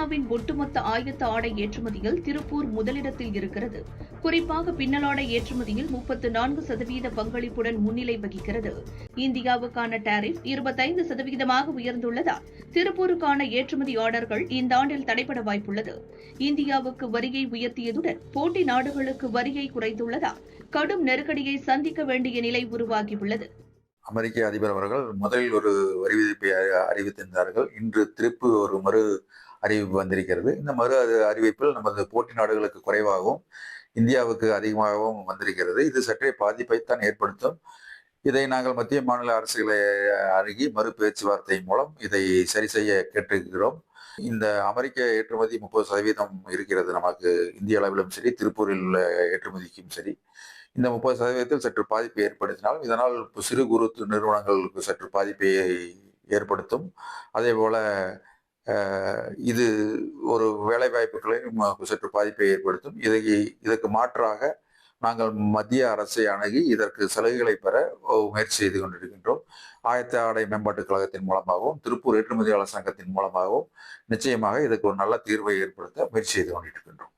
இந்தியாவின் ஒட்டுமொத்த ஆயத்த ஆடை ஏற்றுமதியில் திருப்பூர் முதலிடத்தில் இருக்கிறது. குறிப்பாக பின்னலாடை ஏற்றுமதியில் முப்பத்து நான்கு சதவீத பங்களிப்புடன் முன்னிலை வகிக்கிறது. இந்தியாவுக்கான டாரிஃப் இருபத்தைந்து சதவீதமாக உயர்ந்துள்ளதால் திருப்பூருக்கான ஏற்றுமதி ஆர்டர்கள் இந்த ஆண்டில் தடைபட வாய்ப்புள்ளது. இந்தியாவுக்கு வரியை உயர்த்தியதுடன் போட்டி நாடுகளுக்கு வரியை குறைத்துள்ளதால் கடும் நெருக்கடியை சந்திக்க வேண்டிய நிலை உருவாகியுள்ளது. அமெரிக்க அதிபர் அவர்கள் முதலில் ஒரு வரி விதிப்பை அறிவித்திருந்தார்கள். இன்று திருப்பு ஒரு மறு அறிவிப்பு வந்திருக்கிறது. இந்த மறு அறிவிப்பில் நமது போட்டி நாடுகளுக்கு குறைவாகவும் இந்தியாவுக்கு அதிகமாகவும் வந்திருக்கிறது. இது சற்றே பாதிப்பைத்தான் ஏற்படுத்தும். இதை நாங்கள் மத்திய மாநில அரசுகளை அணுகி மறு பேச்சுவார்த்தை மூலம் இதை சரி செய்ய கேட்டிருக்கிறோம். இந்த அமெரிக்க ஏற்றுமதி முப்பது சதவீதம் இருக்கிறது நமக்கு. இந்திய அளவிலும் சரி திருப்பூரில் உள்ள ஏற்றுமதிக்கும் சரி. இந்த முப்பது சதவீதத்தில் சற்று பாதிப்பை ஏற்படுத்தினாலும் இதனால் சிறு குறு நிறுவனங்களுக்கு சற்று பாதிப்பை ஏற்படுத்தும். அதே போல் இது ஒரு வேலைவாய்ப்புகளையும் சற்று பாதிப்பை ஏற்படுத்தும். இதை இதற்கு மாற்றாக நாங்கள் மத்திய அரசை அணுகி இதற்கு சலுகைகளை பெற முயற்சி செய்து கொண்டிருக்கின்றோம். ஆயத்த ஆடை மேம்பாட்டுக் கழகத்தின் மூலமாகவும் திருப்பூர் ஏற்றுமதியாளர் சங்கத்தின் மூலமாகவும் நிச்சயமாக இதுக்கு ஒரு நல்ல தீர்வை ஏற்படுத்த முயற்சி செய்து கொண்டிருக்கின்றோம்.